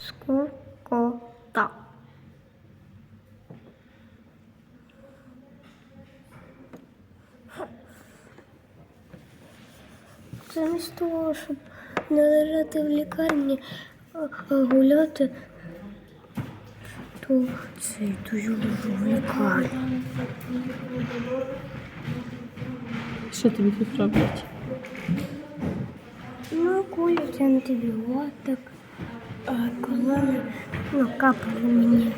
скукота. Замість того, щоб не лежати в лікарні, а гуляти, то це йду в лікарню. Що тобі тут роблять? Ну, колють антибіотик а коли ну, капали мені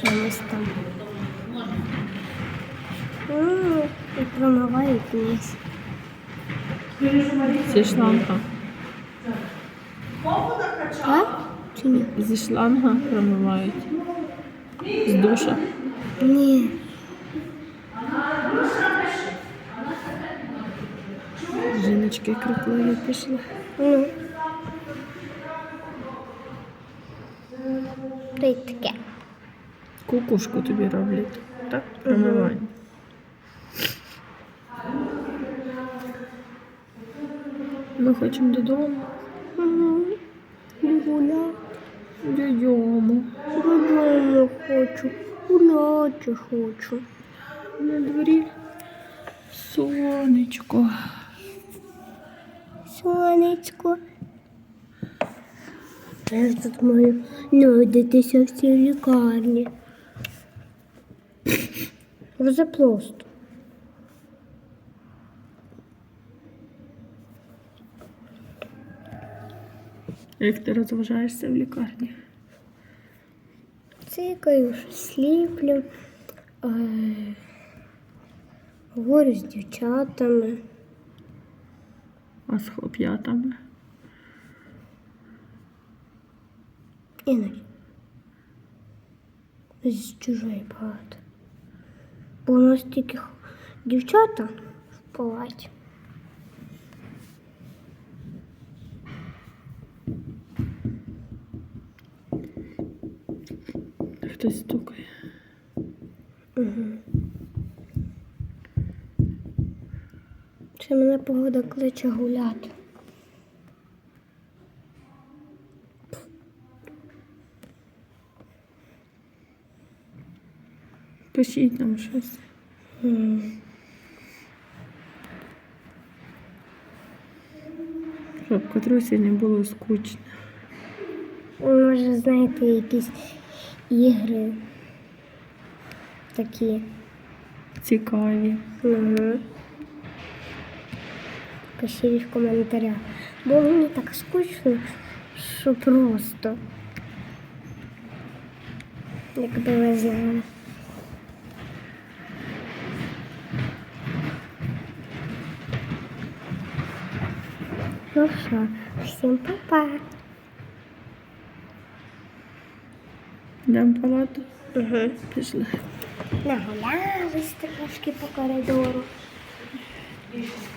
чимось там. Ну, і промивають ніс. Зі шланга. А? Чи ні? Зі шланга промивають. З душа. Ні. Жіночки крикливі пішли. Таке. Кукушку тобі роблять. Так? Промивання. Ми хочемо додому. Угу. Гуляти. Додому. Додому хочу. Гуляти хочу. На дворі сонечко. Сонечко. Я тут маю надитися в цій лікарні. Вже просто. Як ти розважаєшся в лікарні? Цикаю, щось сліплю, е, говорю з дівчатами. А з хлоп'ятами? Іноді. З чужої багато. Бо у нас тільки дівчата в палаті. Хтось стукає. Угу. Це мене погода кличе гуляти. Пишіть нам щось. Щоб Катрусі не було скучно. Може, знаєте, якісь ігри такі. Цікаві. Угу. Пишіть в коментарях. Бо мені так скучно, що просто. Якби ви знали. Nossa, sem papar. Dá um pro lado. Uhum. Não, lá, acho que é pro corredor. Isso.